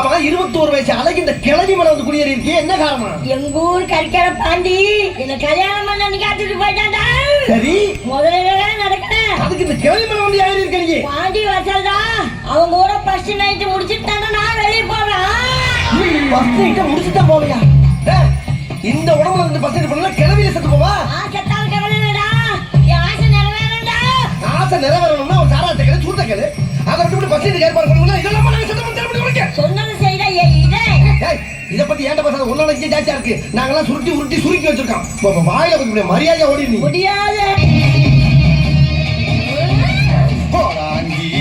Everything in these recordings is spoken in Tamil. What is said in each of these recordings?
ஆமா இருபத்தோரு வயசு அழகு இந்த கிழவி மேல வந்து குடியேறி இருக்கே. என்ன காரணம்? எங்க ஊர் கறிக்கிற பாண்டி என்ன கல்யாணம் பண்ண காத்துட்டு போயிட்டான்டா. சரி. முதல்ல நடக்கல. அதுக்கு இந்த கிழவி மேல வந்து ஏறி இருக்க நீ? பாண்டி வசல்தா அவங்க கூட ஃபர்ஸ்ட் நைட் முடிச்சிட்டு நான் வெளியே போவேன். ஃபர்ஸ்ட் நைட்ட முடிச்சுட்டு போவியா? இந்த உடம்புல இருந்து ஃபர்ஸ்ட் நைட் பண்ணல கிழவியில செத்து போவா? இத பத்தி ஏன்டா பேசாத? உன்னால இங்கே ஜாஸ்தியா இருக்கு. நாங்கெல்லாம் சுருட்டி உருட்டி சுருக்கி வச்சிருக்கோம். வாயில கொஞ்சம் மரியாதையா ஓடி நீ. முடியாது. போராங்கி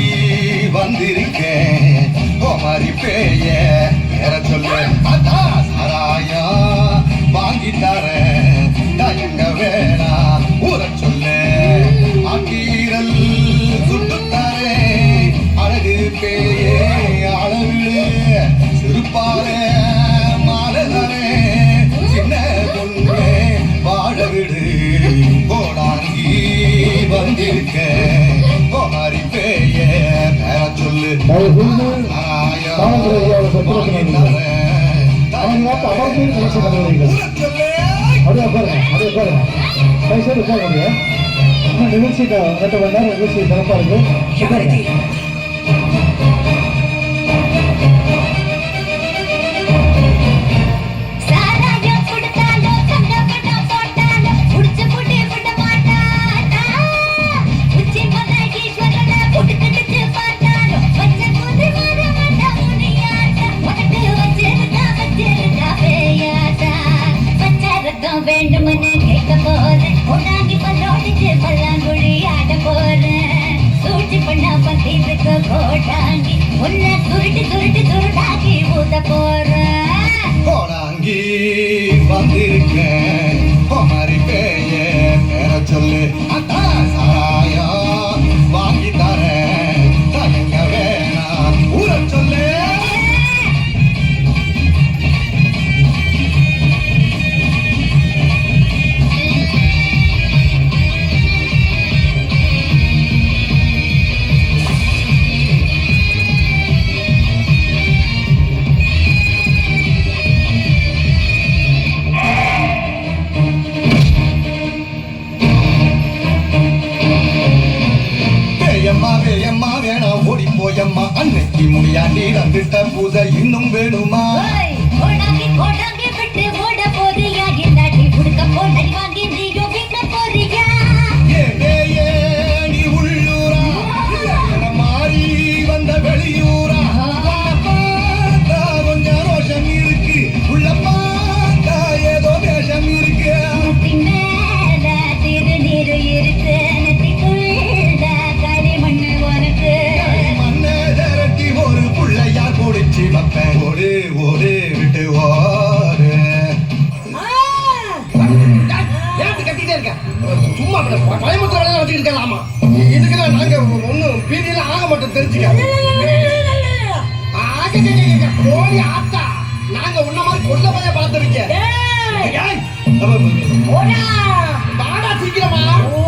வந்திருக்கேன். கோமாரி பேய. சொல்லு. அதா சாராயா வாங்கி தரேன். அப்படியே உட்காருங்க அப்படியே உட்காருங்க தயவுசெய்து உட்காருங்க இன்னும் நிகழ்ச்சி க- ரெண்டு மணி நேரம் நிகழ்ச்சி சிறப்பாக இருக்கு சூழ்ச்சி பண்ண பத்திருக்கு கோட்டாங்கி உன்னை துருட்டி துருட்டி துருட்டாக்கி ஊத போறேன் கோடாங்கி வந்திருக்கேன். கோமாரி பேய பேர சொல்லு. போயம்மா அன்னைக்கு முடியாண்டி வந்துட்ட பூஜை இன்னும் வேணுமா? சும்மா அப்படி ப- பயமுறுத்துற வேலையெல்லாம் வச்சுக்கிட்டு இருக்கலாமா இதுக்கெல்லாம் நாங்க ஒண்ணும் பீதியெல்லாம் ஆக மாட்டோம் தெரிஞ்சுக்க கோழி ஆத்தா நாங்க உன்ன மாதிரி கொல்ல பைய பார்த்திருக்க ஏய், ஏய், போடா. வாடா சீக்கிரமா ஓ!